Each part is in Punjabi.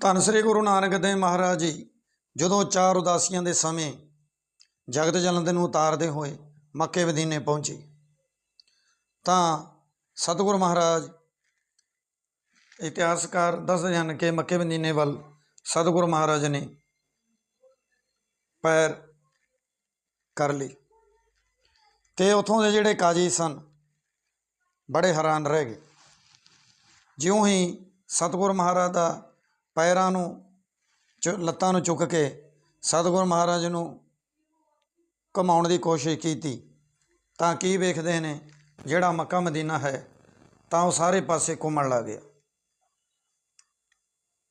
ਧੰਨ ਸ੍ਰੀ ਗੁਰੂ ਨਾਨਕ ਦੇਵ ਮਹਾਰਾਜ ਜੀ, ਜਦੋਂ ਚਾਰ ਉਦਾਸੀਆਂ ਦੇ ਸਮੇਂ ਜਗਤ ਜਲੰਦ ਨੂੰ ਉਤਾਰਦੇ ਹੋਏ ਮੱਕੇ ਮਦੀਨੇ ਪਹੁੰਚੇ, ਤਾਂ ਸਤਿਗੁਰ ਮਹਾਰਾਜ ਇਤਿਹਾਸਕਾਰ ਦੱਸਦੇ ਹਨ ਕਿ ਮੱਕੇ ਮਦੀਨੇ ਵੱਲ ਸਤਿਗੁਰ ਮਹਾਰਾਜ ਨੇ ਪੈਰ ਕਰ ਲਈ ਤੇ ਉਥੋਂ ਦੇ ਜਿਹੜੇ ਕਾਜੀ ਸਨ, ਬੜੇ ਹੈਰਾਨ ਰਹਿ ਗਏ। ਜਿਉਂ ਹੀ ਸਤਿਗੁਰ ਮਹਾਰਾਜ ਦਾ ਪੈਰਾਂ ਨੂੰ ਚ, ਲੱਤਾਂ ਨੂੰ ਚੁੱਕ ਕੇ ਸਤਿਗੁਰ ਮਹਾਰਾਜ ਨੂੰ ਘੁਮਾਉਣ ਦੀ ਕੋਸ਼ਿਸ਼ ਕੀਤੀ। ਤਾਂ ਕੀ ਵੇਖਦੇ ਨੇ, ਜਿਹੜਾ ਮੱਕਾ ਮਦੀਨਾ ਹੈ, ਤਾਂ ਉਹ ਸਾਰੇ ਪਾਸੇ ਘੁੰਮਣ ਲੱਗ ਗਿਆ।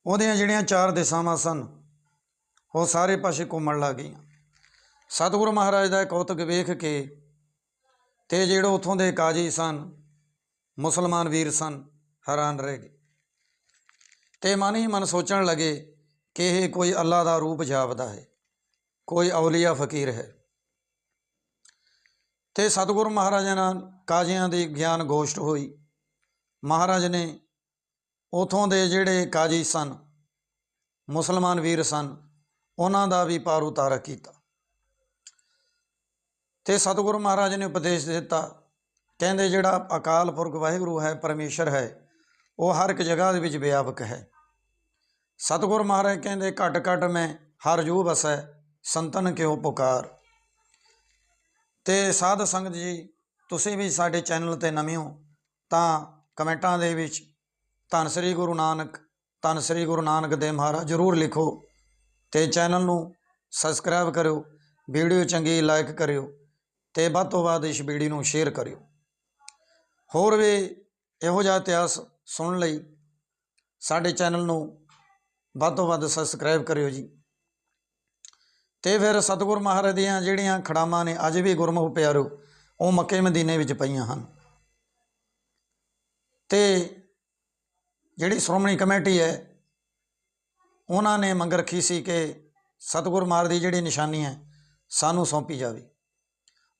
ਉਹਦੀਆਂ ਜਿਹੜੀਆਂ ਚਾਰ ਦਿਸ਼ਾਵਾਂ ਸਨ, ਉਹ ਸਾਰੇ ਪਾਸੇ ਘੁੰਮਣ ਲੱਗ ਗਈਆਂ। ਸਤਿਗੁਰੂ ਮਹਾਰਾਜ ਦਾ ਇਹ ਕੌਤਕ ਵੇਖ ਕੇ ਤੇ ਜਿਹੜੇ ਉਥੋਂ ਦੇ ਕਾਜੀ ਸਨ, ਮੁਸਲਮਾਨ ਵੀਰ ਸਨ, ਹੈਰਾਨ ਰਹਿ ਗਏ। ਤੇ ਮਨ ਹੀ ਮਨ ਸੋਚਣ ਲੱਗੇ ਕਿ ਇਹ ਕੋਈ ਅੱਲਾ ਦਾ ਰੂਪ ਜਾਪਦਾ ਹੈ, ਕੋਈ ਔਲੀਆ ਫਕੀਰ ਹੈ। ਤੇ ਸਤਿਗੁਰੂ ਮਹਾਰਾਜ ਨਾਲ ਕਾਜ਼ੀਆਂ ਦੀ ਗਿਆਨ ਗੋਸ਼ਟ ਹੋਈ। ਮਹਾਰਾਜ ਨੇ ਉਥੋਂ ਦੇ ਜਿਹੜੇ ਕਾਜੀ ਸਨ, ਮੁਸਲਮਾਨ ਵੀਰ ਸਨ, ਉਹਨਾਂ ਦਾ ਵੀ ਪਾਰ ਉਤਾਰਾ ਕੀਤਾ। ਤੇ ਸਤਿਗੁਰੂ ਮਹਾਰਾਜ ਨੇ ਉਪਦੇਸ਼ ਦਿੱਤਾ, ਕਹਿੰਦੇ ਜਿਹੜਾ ਅਕਾਲ ਪੁਰਖ ਵਾਹਿਗੁਰੂ ਹੈ, ਪਰਮੇਸ਼ਰ ਹੈ ਉਹ ਹਰ ਇੱਕ ਜਗ੍ਹਾ ਦੇ ਵਿੱਚ ਵਿਆਪਕ ਹੈ। ਸਤਿਗੁਰ ਮਹਾਰਾਜ ਕਹਿੰਦੇ, ਘਟ ਘਟ ਮੈਂ ਹਰ ਜੂ ਵਸੈ, ਸੰਤਨ ਕਿਉ ਪੁਕਾਰ। ਤੇ ਸਾਧ ਸੰਗਤ ਜੀ, ਤੁਸੀਂ ਵੀ ਸਾਡੇ ਚੈਨਲ ਤੇ ਨਵੇਂ ਹੋ, ਤਾਂ ਕਮੈਂਟਾਂ ਦੇ ਵਿੱਚ ਧੰਨ ਸ੍ਰੀ ਗੁਰੂ ਨਾਨਕ, ਧੰਨ ਸ੍ਰੀ ਗੁਰੂ ਨਾਨਕ ਦੇਵ ਮਹਾਰਾਜ ਜਰੂਰ ਲਿਖੋ ਤੇ ਚੈਨਲ ਨੂੰ ਸਬਸਕ੍ਰਾਈਬ ਕਰਿਓ, ਵੀਡੀਓ ਚੰਗੀ ਲਾਈਕ ਕਰਿਓ ਤੇ ਵੱਧ ਤੋਂ ਵੱਧ ਇਸ ਵੀਡੀਓ ਨੂੰ ਸ਼ੇਅਰ ਕਰਿਓ। ਹੋਰ ਵੀ ਇਹੋ ਜਿਹਾ ਇਤਿਹਾਸ ਸੁਣਨ ਲਈ ਸਾਡੇ ਚੈਨਲ ਨੂੰ ਵੱਧ ਤੋਂ ਵੱਧ ਸਬਸਕ੍ਰਾਈਬ ਕਰਿਓ ਜੀ। ਤੇ ਫਿਰ ਸਤਿਗੁਰ ਮਹਾਰਾਜ ਦੀਆਂ ਜਿਹੜੀਆਂ ਖੜਾਵਾਂ ਨੇ, ਅੱਜ ਵੀ ਗੁਰਮੁਖ ਪਿਆਰੋ, ਉਹ ਮੱਕੇ ਮਦੀਨੇ ਵਿੱਚ ਪਈਆਂ ਹਨ। ਤੇ ਜਿਹੜੀ ਸ਼੍ਰੋਮਣੀ ਕਮੇਟੀ ਹੈ, ਉਹਨਾਂ ਨੇ ਮੰਗ ਰੱਖੀ ਸੀ ਕਿ ਸਤਿਗੁਰ ਮਹਾਰਾਜ ਦੀ ਜਿਹੜੀ ਨਿਸ਼ਾਨੀ ਹੈ, ਸਾਨੂੰ ਸੌਂਪੀ ਜਾਵੇ।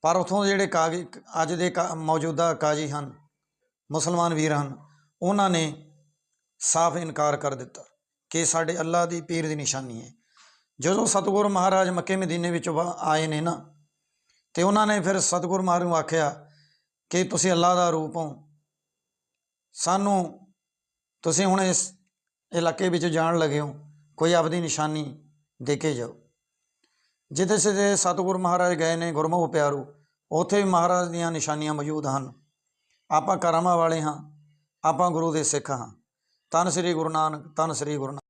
ਪਰ ਉਥੋਂ ਜਿਹੜੇ ਕਾਗਜ਼, ਅੱਜ ਦੇ ਕਾ- ਮੌਜੂਦਾ ਕਾਜੀ ਹਨ, ਮੁਸਲਮਾਨ ਵੀਰ ਹਨ ਉਹਨਾਂ ਨੇ ਸਾਫ਼ ਇਨਕਾਰ ਕਰ ਦਿੱਤਾ ਕਿ ਸਾਡੇ ਅੱਲਾ ਦੀ ਪੀਰ ਦੀ ਨਿਸ਼ਾਨੀ ਹੈ। ਜਦੋਂ ਸਤਿਗੁਰ ਮਹਾਰਾਜ ਮੱਕੇ ਮਦੀਨੇ ਵਿੱਚ ਵਾ- ਆਏ ਨੇ ਨਾ, ਤੇ ਉਹਨਾਂ ਨੇ ਫਿਰ ਸਤਿਗੁਰ ਮਹਾਰਾਜ ਨੂੰ ਆਖਿਆ ਕਿ ਤੁਸੀਂ ਅੱਲਾ ਦਾ ਰੂਪ ਹੋ। ਸਾਨੂੰ ਤੁਸੀਂ ਹੁਣ ਇਸ ਇਲਾਕੇ ਵਿੱਚ ਜਾਣ ਲੱਗੇ ਹੋ, ਕੋਈ ਆਪਦੀ ਨਿਸ਼ਾਨੀ ਦੇ ਕੇ ਜਾਓ। ਜਿੱਥੇ ਸਿੱਧੇ ਸਤਿਗੁਰ ਮਹਾਰਾਜ ਗਏ ਨੇ ਗੁਰਮੁਖ ਪਿਆਰੂ, ਉੱਥੇ ਵੀ ਮਹਾਰਾਜ ਦੀਆਂ ਨਿਸ਼ਾਨੀਆਂ ਮੌਜੂਦ ਹਨ। ਆਪਾਂ ਕਰਮਾਂ ਵਾਲੇ ਹਾਂ ਆਪਾਂ ਗੁਰੂ ਦੇ ਸਿੱਖ ਹਾਂ। ਧੰਨ ਸ੍ਰੀ ਗੁਰੂ ਨਾਨਕ ਧੰਨ ਸ੍ਰੀ ਗੁਰੂ ਨਾਨਕ।